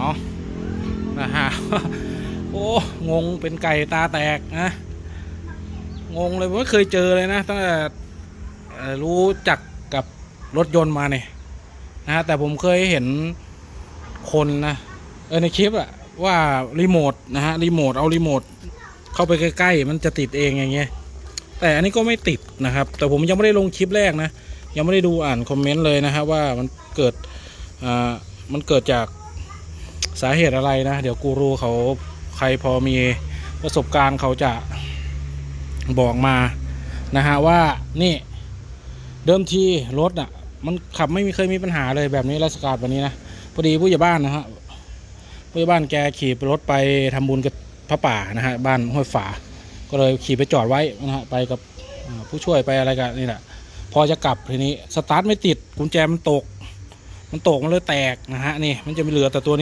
เอานะฮะโอ้งงเป็นไก่ตาแตกนะงงเลยไม่เคยเจอเลยนะตั้งแต่รู้จักกับรถยนต์มาเนี่ยนะฮะแต่ผมเคยเห็นคนนะเออในคลิปอะว่ารีโมทนะฮะรีโมทเอารีโมทเข้าไปใกล้ๆมันจะติดเองอย่างเงี้ยแต่อันนี้ก็ไม่ติดนะครับ แต่ผมยังไม่ได้ลงคลิปแรกนะยังไม่ได้ดูอ่านคอมเมนต์เลยนะฮะว่ามันเกิดอ่ามันเกิดจาก สาเหตุอะไรนะ เดี๋ยวกูรูเขาใครพอมีประสบการณ์เขาจะบอกมานะฮะว่านี่เดิมทีรถอะ มันขับไม่มีเคยมีปัญหาเลยแบบนี้ราชการวันนี้นะพอดีผู้ใหญ่บ้านนะฮะผู้ใหญ่บ้านแกขี่รถไปทำบุญกับพระป่านะฮะบ้านห้วยฝา ก็เลยขี่ไปจอดไว้นะฮะไปกับผู้ช่วยไปอะไรกันนี่แหละพอจะกลับทีนี้สตาร์ทไม่ติดกุญแจมันตก มันตกมันเลยแตกนะฮะนี่มันจะมีเหลือแต่ตัวนี้